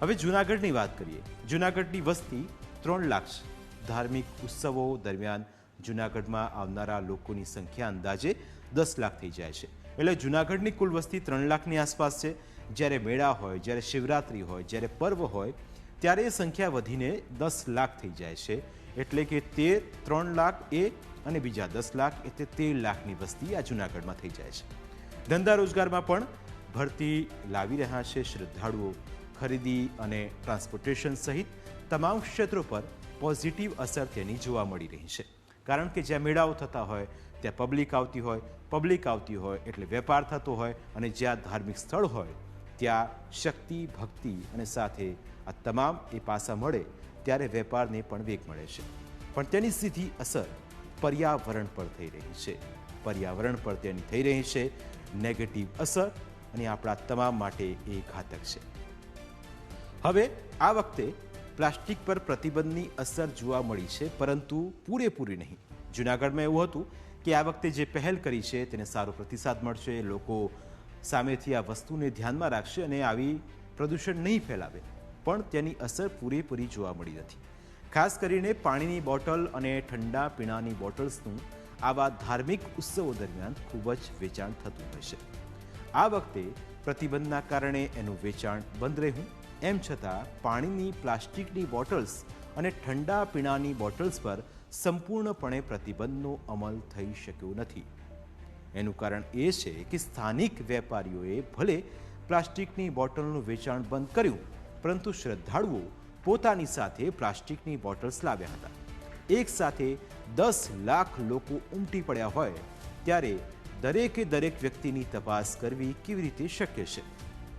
હવે જૂનાગઢની વાત કરીએ. જૂનાગઢની વસ્તી ત્રણ લાખ છે. ધાર્મિક ઉત્સવો દરમિયાન જૂનાગઢમાં આવનારા લોકોની સંખ્યા અંદાજે દસ લાખ થઈ જાય છે. એટલે જૂનાગઢની કુલ વસ્તી ત્રણ લાખની આસપાસ છે. જ્યારે મેળા હોય, જ્યારે શિવરાત્રિ હોય, જ્યારે પર્વ હોય, ત્યારે એ સંખ્યા વધીને દસ લાખ થઈ જાય છે. એટલે કે તેર, ત્રણ લાખ એ અને બીજા દસ લાખ એટલે તેર લાખની વસ્તી આ જૂનાગઢમાં થઈ જાય છે. ધંધા રોજગારમાં પણ ભરતી લાવી રહ્યા છે શ્રદ્ધાળુઓ. ખરીદી અને ટ્રાન્સપોર્ટેશન સહિત તમામ ક્ષેત્રો પર પોઝિટિવ અસર તેની જોવા મળી રહી છે. કારણ કે જ્યાં મેળાઓ થતા હોય, ત્યાં પબ્લિક આવતી હોય, પબ્લિક આવતી હોય એટલે વેપાર થતો હોય અને જ્યાં ધાર્મિક સ્થળ હોય, ત્યાં શક્તિ, ભક્તિ અને સાથે આ તમામ એ પાસા મળે ત્યારે વેપારને પણ વેગ મળે છે. પણ તેની સીધી અસર પર્યાવરણ પર થઈ રહી છે. પર્યાવરણ પર તેની થઈ રહી છે નેગેટિવ અસર અને આપણા તમામ માટે એ ઘાતક છે. હવે આ વખતે પ્લાસ્ટિક પર પ્રતિબંધની અસર જોવા મળી છે, પરંતુ પૂરેપૂરી નહીં. જૂનાગઢમાં એવું હતું કે આ વખતે જે પહેલ કરી છે તેને સારો પ્રતિસાદ મળશે, લોકો સામેથી આ વસ્તુને ધ્યાનમાં રાખશે અને આવી પ્રદૂષણ નહીં ફેલાવે. પણ તેની અસર પૂરેપૂરી જોવા મળી નથી. ખાસ કરીને પાણીની બોટલ અને ઠંડા પીણાની બોટલ્સનું આવા ધાર્મિક ઉત્સવો દરમિયાન ખૂબ જ વેચાણ થતું હોય છે. આ વખતે પ્રતિબંધના કારણે એનું વેચાણ બંધ રહ્યું. એમ છતાં પાણીની પ્લાસ્ટિકની બોટલ્સ અને ઠંડા પીણાની બોટલ્સ પર સંપૂર્ણપણે પ્રતિબંધનો અમલ થઈ શક્યો નથી. એનું કારણ એ છે કે સ્થાનિક વેપારીઓએ ભલે પ્લાસ્ટિકની બોટલનું વેચાણ બંધ કર્યું, પરંતુ શ્રદ્ધાળુઓ પોતાની સાથે પ્લાસ્ટિકની બોટલ્સ લાવ્યા હતા. એક સાથે દસ લાખ લોકો ઉમટી પડ્યા હોય, ત્યારે દરેકે દરેક વ્યક્તિની તપાસ કરવી કેવી રીતે શક્ય છે?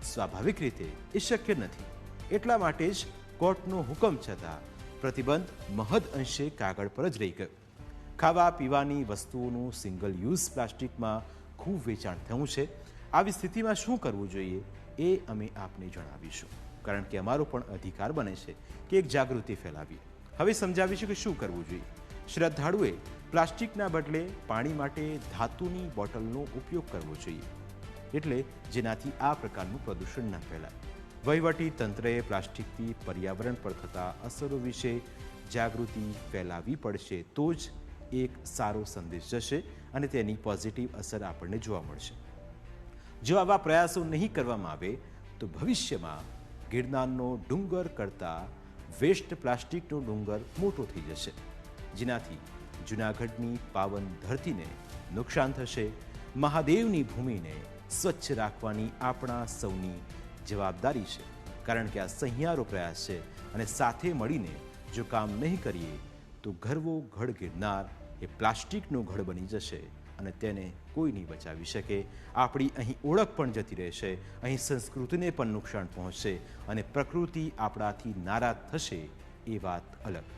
સ્વાભાવિક રીતે એ શક્ય નથી. એટલા માટે જ કોર્ટનો હુકમ છતાં પ્રતિબંધ મહદ અંશે કાગળ પર જ રહી ગયો. ખાવા, પીવાની વસ્તુઓનું સિંગલ યુઝ પ્લાસ્ટિકમાં ખૂબ વેચાણ થયું છે. આવી સ્થિતિમાં શું કરવું જોઈએ એ અમે આપને જણાવીશું. કારણ કે અમારો પણ અધિકાર બને છે કે એક જાગૃતિ ફેલાવીએ હવે સમજાવીશું કે શું કરવું જોઈએ. શ્રદ્ધાળુએ પ્લાસ્ટિકના બદલે પાણી માટે ધાતુની બોટલનો ઉપયોગ કરવો જોઈએ. એટલે જેનાથી આ પ્રકારનું પ્રદૂષણ ન ફેલાય. વહીવટી તંત્રએ પ્લાસ્ટિકથી પર્યાવરણ પર થતા અસરો વિશે જાગૃતિ ફેલાવવી પડશે તો જ એક સારો સંદેશ જશે અને તેની પોઝિટિવ અસર આપણને જોવા મળશે. જો આવા પ્રયાસો નહીં કરવામાં આવે, તો ભવિષ્યમાં ગિરનારનો ડુંગર કરતાં વેસ્ટ પ્લાસ્ટિકનો ડુંગર મોટો થઈ જશે. જેનાથી જૂનાગઢની પાવન ધરતીને નુકસાન થશે, મહાદેવની ભૂમિને સ્વચ્છ રાખવાની આપણા સૌની જવાબદારી છે. કારણ કે આ સહિયારો પ્રયાસ છે અને સાથે મળીને જો કામ નહીં કરીએ, તો ઘરવો ઘડ ગિરનાર એ પ્લાસ્ટિકનો ઘડ બની જશે અને તેને કોઈ નહીં બચાવી શકે. આપણી અહીં ઓળખ પણ જતી રહેશે, અહીં સંસ્કૃતિને પણ નુકસાન પહોંચશે અને પ્રકૃતિ આપણાથી નારાજ થશે એ વાત અલગ.